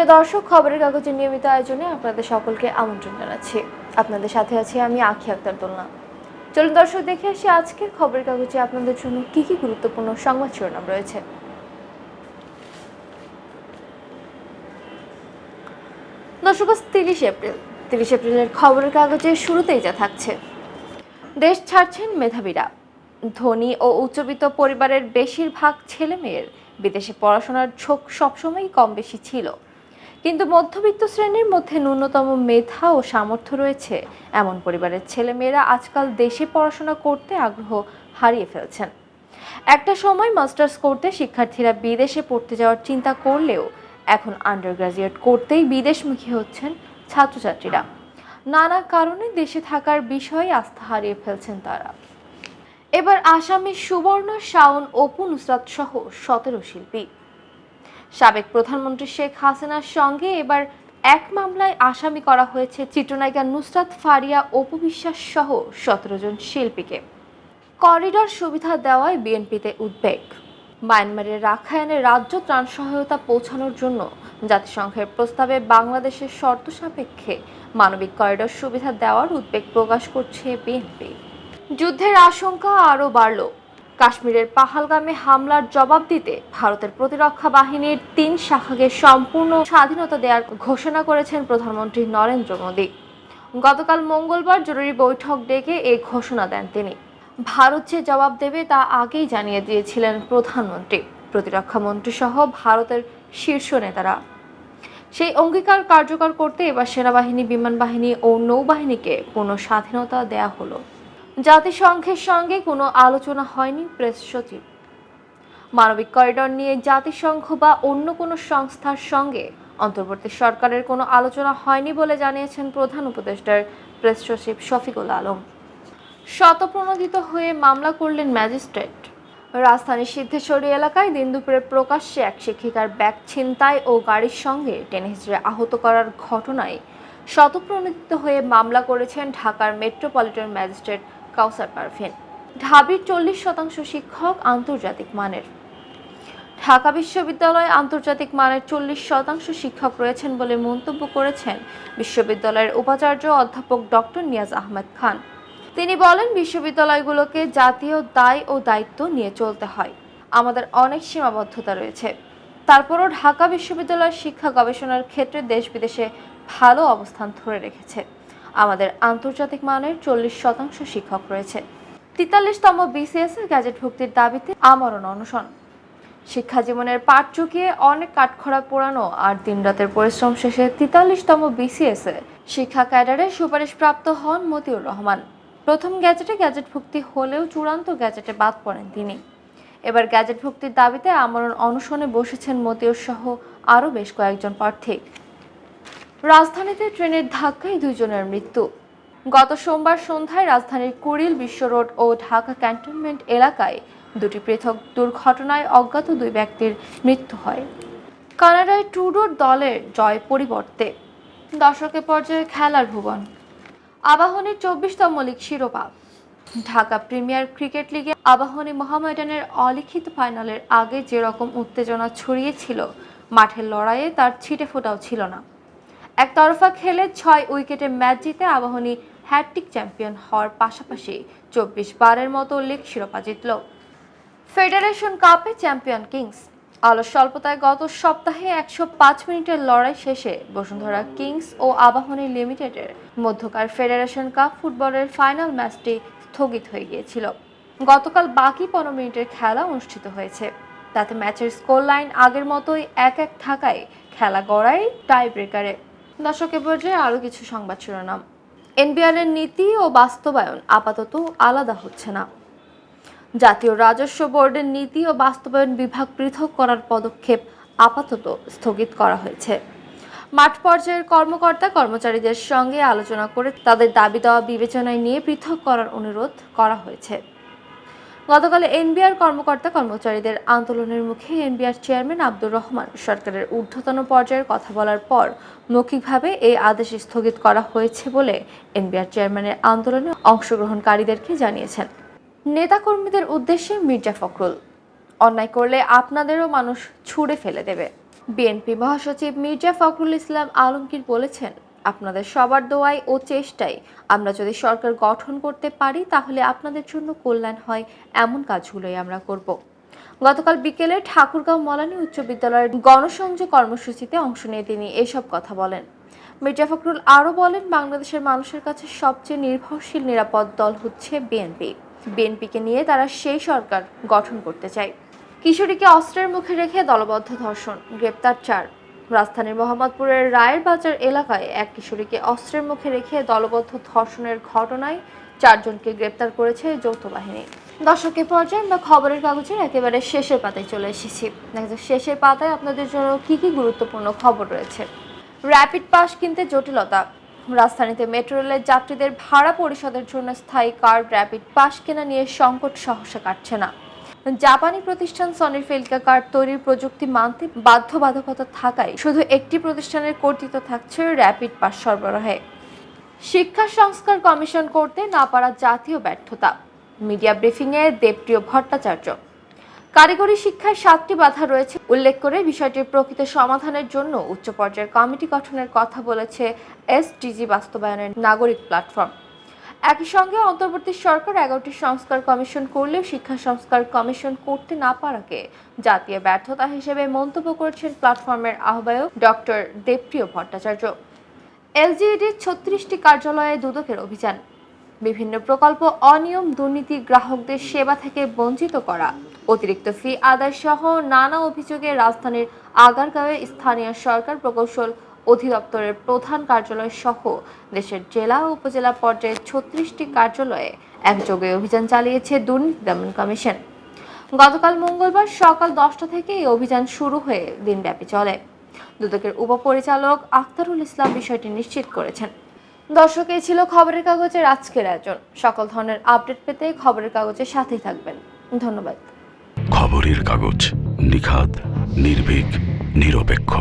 সুপ্রিয় দর্শক, খবরের কাগজের নিয়মিত আয়োজনে আপনাদের সকলকে আমন্ত্রণ জানাচ্ছি। আপনাদের সাথে আছি আমি আখি আক্তার দোলনা। চলুন দর্শক, দেখে আসি আজকের খবরের কাগজে আপনাদের জন্য কি কি গুরুত্বপূর্ণ সংবাদ শিরোনাম রয়েছে। দর্শক তিরিশ এপ্রিল। তিরিশ এপ্রিলের খবরের কাগজে শুরুতেই যা থাকছে। দেশ ছাড়ছেন মেধাবীরা। ধনী ও উচ্চবিত্ত পরিবারের বেশিরভাগ ছেলেমেয়ের বিদেশে পড়াশোনার ঝোঁক সবসময়ই কম বেশি ছিল। কিন্তু মধ্যবিত্ত শ্রেণির মধ্যে ন্যূনতম মেধা ও সামর্থ্য রয়েছে। এমন পরিবারের ছেলেমেয়েরা আজকাল দেশে পড়াশোনা করতে আগ্রহ হারিয়ে ফেলছেন। একটা সময় মাস্টার্স করতে শিক্ষার্থীরা বিদেশে পড়তে যাওয়ার চিন্তা করলেও এখন আন্ডার গ্রাজুয়েট করতেই বিদেশমুখী হচ্ছেন ছাত্রছাত্রীরা। নানা কারণে দেশে থাকার বিষয়ে আস্থা হারিয়ে ফেলছেন তারা। এবার আসামি সুবর্ণ শাওন, অপু নুসরাত সহ সতেরো শিল্পী। সাবেক প্রধানমন্ত্রী শেখ হাসিনার সঙ্গে এবার এক মামলায় আসামি করা হয়েছে চিত্রনায়িকা নুসরাত ফারিয়া, অপু বিশ্বাস সহ সতেরো জন শিল্পীকে। করিডর সুবিধা দেওয়ায় বিএনপিতে উদ্বেগ। মায়ানমারের রাখায়নে রাজ্য ত্রাণ সহায়তা পৌঁছানোর জন্য জাতিসংঘের প্রস্তাবে বাংলাদেশের শর্ত সাপেক্ষে মানবিক করিডর সুবিধা দেওয়ার উদ্বেগ প্রকাশ করছে বিএনপি। যুদ্ধের আশঙ্কা আরও বাড়ল। কাশ্মীরের পাহালগামে হামলার জবাব দিতে ভারতের প্রতিরক্ষা বাহিনীর তিন শাখাকে সম্পূর্ণ স্বাধীনতা দেওয়ার ঘোষণা করেছেন প্রধানমন্ত্রী নরেন্দ্র মোদী। গতকাল মঙ্গলবার জরুরি বৈঠক ডেকে এই ঘোষণা দেন তিনি। ভারত যে জবাব দেবে তা আগেই জানিয়ে দিয়েছিলেন প্রধানমন্ত্রী, প্রতিরক্ষা মন্ত্রী সহ ভারতের শীর্ষ নেতারা। সেই অঙ্গীকার কার্যকর করতে এবার সেনাবাহিনী, বিমান বাহিনী ও নৌবাহিনীকে পূর্ণ স্বাধীনতা দেয়া হলো। জাতিসংঘের সঙ্গে কোনো আলোচনা হয়নি প্রেস সচিব। মানবিক করিডর নিয়ে জাতিসংঘ বা অন্য কোনো সংস্থার সঙ্গে অন্তর্বর্তী সরকারের কোনো আলোচনা হয়নি বলে জানিয়েছেন প্রধান উপদেষ্টার প্রেস সচিব শফিকুল আলম। শতপ্রণোদিত হয়ে মামলা করলেন ম্যাজিস্ট্রেট। রাজধানীর সিদ্ধেশ্বরী এলাকায় দিন দুপুরে প্রকাশ্যে এক শিক্ষিকার ব্যাগ ছিনতাই ও গাড়ির সঙ্গে টেনে হিচড়ে আহত করার ঘটনায় শতপ্রণোদিত হয়ে মামলা করেছেন ঢাকার মেট্রোপলিটন ম্যাজিস্ট্রেট কাউসার পারভিন। ঢাবির চল্লিশ শতাংশ শিক্ষক আন্তর্জাতিক মানের। ঢাকা বিশ্ববিদ্যালয়ে আন্তর্জাতিক মানের চল্লিশ শতাংশ শিক্ষক রয়েছেন বলে মন্তব্য করেছেন বিশ্ববিদ্যালয়ের উপাচার্য অধ্যাপক ডক্টর নিয়াজ আহমেদ খান। তিনি বলেন, বিশ্ববিদ্যালয়গুলোকে জাতীয় দায় ও দায়িত্ব নিয়ে চলতে হয়। আমাদের অনেক সীমাবদ্ধতা রয়েছে। তারপরও ঢাকা বিশ্ববিদ্যালয়ের শিক্ষা গবেষণার ক্ষেত্রে দেশ বিদেশে ভালো অবস্থান ধরে রেখেছে। আমাদের আন্তর্জাতিক মানের চল্লিশ শতাংশ শিক্ষক রয়েছে। তেতাল্লিশতম বিসিএস এর গ্যাজেট ভুক্তির দাবিতে আমরণ অনশন। শিক্ষা জীবনের পাঠ চুকিয়ে অনেক কাঠখড়া পোড়ানো আর দিনরাতের পরিশ্রম শেষে তেতাল্লিশতম বিসিএস এ শিক্ষা ক্যাডারে সুপারিশপ্রাপ্ত হন মতিউর রহমান। প্রথম গ্যাজেটে গ্যাজেট ভুক্তি হলেও চূড়ান্ত গ্যাজেটে বাদ পড়েন তিনি। এবার গ্যাজেট ভুক্তির দাবিতে আমরণ অনশনে বসেছেন মতিউর সহ আরও বেশ কয়েকজন প্রার্থী। রাজধানীতে ট্রেনের ধাক্কায় দুইজনের মৃত্যু। গত সোমবার সন্ধ্যায় রাজধানীর কুড়িল বিশ্ব রোড ও ঢাকা ক্যান্টনমেন্ট এলাকায় দুটি পৃথক দুর্ঘটনায় অজ্ঞাত দুই ব্যক্তির মৃত্যু হয়। কানাডায় ট্রুডোর দলের জয় পরিবর্তে দর্শকের পর্যায়ে খেলার ভুবন। আবাহনীর চব্বিশতম লিগ শিরোপা। ঢাকা প্রিমিয়ার ক্রিকেট লিগে আবাহনী মহামেডানের অলিখিত ফাইনালের আগে যেরকম উত্তেজনা ছড়িয়েছিল, মাঠের লড়াইয়ে তার ছিটে ফোটাও ছিল না। একতরফা খেলে ছয় উইকেটে ম্যাচ জিতে আবাহনী হ্যাট্রিক চ্যাম্পিয়ন হওয়ার পাশাপাশি চব্বিশ বারের মতো লিগ শিরোপা জিতল। ফেডারেশন কাপে চ্যাম্পিয়ন কিংস। আলো স্বল্পতায় গত সপ্তাহে একশো পাঁচ মিনিটের লড়াই শেষে বসুন্ধরা কিংস ও আবাহনী লিমিটেডের মধ্যকার ফেডারেশন কাপ ফুটবলের ফাইনাল ম্যাচটি স্থগিত হয়ে গিয়েছিল। গতকাল বাকি পনেরো মিনিটের খেলা অনুষ্ঠিত হয়েছে। তাতে ম্যাচের স্কোর লাইন আগের মতোই এক এক থাকায় খেলা গড়ায় টাই ব্রেকারে দর্শকের পর্যায়ে আরও কিছু সংবাদ শিরোনাম। এনবিআর এর নীতি ও বাস্তবায়ন আপাতত আলাদা হচ্ছে না। জাতীয় রাজস্ব বোর্ডের নীতি ও বাস্তবায়ন বিভাগ পৃথক করার পদক্ষেপ আপাতত স্থগিত করা হয়েছে। মাঠ পর্যায়ের কর্মকর্তা কর্মচারীদের সঙ্গে আলোচনা করে তাদের দাবি দেওয়া বিবেচনায় নিয়ে পৃথক করার অনুরোধ করা হয়েছে। গতকাল এনবিআর কর্মকর্তা কর্মচারীদের আন্দোলনের মুখে এনবিআর চেয়ারম্যান আব্দুর রহমান সরকারের ঊর্ধ্বতন পর্যায়ের কথা বলার পর মৌখিকভাবে এই আদেশ স্থগিত করা হয়েছে বলে এনবিআর চেয়ারম্যানের আন্দোলনে অংশগ্রহণকারীদেরকে জানিয়েছেন। নেতাকর্মীদের উদ্দেশ্যে মির্জা ফখরুল। অন্যায় করলে আপনাদেরও মানুষ ছুঁড়ে ফেলে দেবে। বিএনপি মহাসচিব মির্জা ফখরুল ইসলাম আলমগীর বলেছেন আপনাদের সবার দোয়াই ও চেষ্টায় আমরা যদি সরকার গঠন করতে পারি, তাহলে আপনাদের জন্য কল্যাণ হয়, এমন কাজগুলোই আমরা করব। গতকাল বিকেলে ঠাকুরগাঁও মলানী উচ্চ বিদ্যালয়ের গণসংযোগ কর্মসূচিতে অংশ নিয়ে তিনি এসব কথা বলেন। মির্জা ফখরুল আরও বলেন, বাংলাদেশের মানুষের কাছে সবচেয়ে নির্ভরশীল নিরাপদ দল হচ্ছে বিএনপি। বিএনপিকে নিয়ে তারা সেই সরকার গঠন করতে চায়। কিশোরীকে অস্ত্রের মুখে রেখে দলবদ্ধ ধর্ষণ, গ্রেপ্তার চার। রাজধানীর মোহাম্মদপুরের রায়ের বাজার এলাকায় এক কিশোরীকে অস্ত্রের মুখে রেখে দলবদ্ধ ধর্ষণের ঘটনায় চারজনকে গ্রেপ্তার করেছে যৌথ বাহিনী। দর্শকের পর্যায়ে আমরা খবরের কাগজের একেবারে শেষের পাতায় চলে এসেছি। দেখা যাক শেষের পাতায় আপনাদের জন্য কি কি গুরুত্বপূর্ণ খবর রয়েছে। র্যাপিড পাস কিনতে জটিলতা। রাজধানীতে মেট্রো রেলের যাত্রীদের ভাড়া পরিশোধের জন্য স্থায়ী কার্ড র্যাপিড পাস কেনা নিয়ে সংকট সহসা কাটছে না। জাপানি প্রতিষ্ঠান সনির ফেলকা কার্ড তৈরির প্রযুক্তি মানতে বাধ্যবাধকতা থাকায় শুধু একটি প্রতিষ্ঠানের কর্তৃত্ব থাকছে র্যাপিড পাস সরবরাহে। শিক্ষা সংস্কার কমিশন করতে না পারা জাতীয় ব্যর্থতা। মিডিয়া ব্রিফিংয়ে দেবপ্রিয় ভট্টাচার্য। কারিগরি শিক্ষায় সাতটি বাধা রয়েছে, উল্লেখ করে বিষয়টির প্রকৃত সমাধানের জন্য উচ্চ পর্যায়ের কমিটি গঠনের কথা বলেছে এসডিজি বাস্তবায়নের নাগরিক প্ল্যাটফর্ম। একই সঙ্গে অন্তর্বর্তী সরকার এগারোটি সংস্কার কমিশন করলেও শিক্ষা সংস্কার কমিশন করতে না পারাকে জাতীয় ব্যর্থতা হিসেবে মন্তব্য করেছেন প্ল্যাটফর্মের আহ্বায়ক ডক্টর দেবপ্রিয় ভট্টাচার্য। এলজিইডির ছত্রিশটি কার্যালয়ে দুদকের অভিযান। বিভিন্ন প্রকল্প অনিয়ম দুর্নীতি গ্রাহকদের সেবা থেকে বঞ্চিত করা। অতিরিক্ত ফি আদায় সহ নানা অভিযোগে রাজধানীর আগারগাঁওয়ে স্থানীয় সরকার প্রকৌশল অধিদপ্তরের প্রধান কার্যালয় সহ দেশের জেলা ও উপজেলা পর্যায়ে ছত্রিশটি কার্যালয়ে একযোগে অভিযান চালিয়েছে দুর্নীতি দমন কমিশন। গতকাল মঙ্গলবার সকাল দশটা থেকে এই অভিযান শুরু হয়ে দিনব্যাপী চলে। দুদকের উপপরিচালক আখতারুল ইসলাম বিষয়টি নিশ্চিত করেছেন। দর্শক, এই ছিল খবরের কাগজের আজকের আয়োজন। সকল ধরনের আপডেট পেতে খবরের কাগজের সাথেই থাকবেন। ধন্যবাদ। খবরের কাগজ নিখাদ, নির্ভীক, নিরপেক্ষ।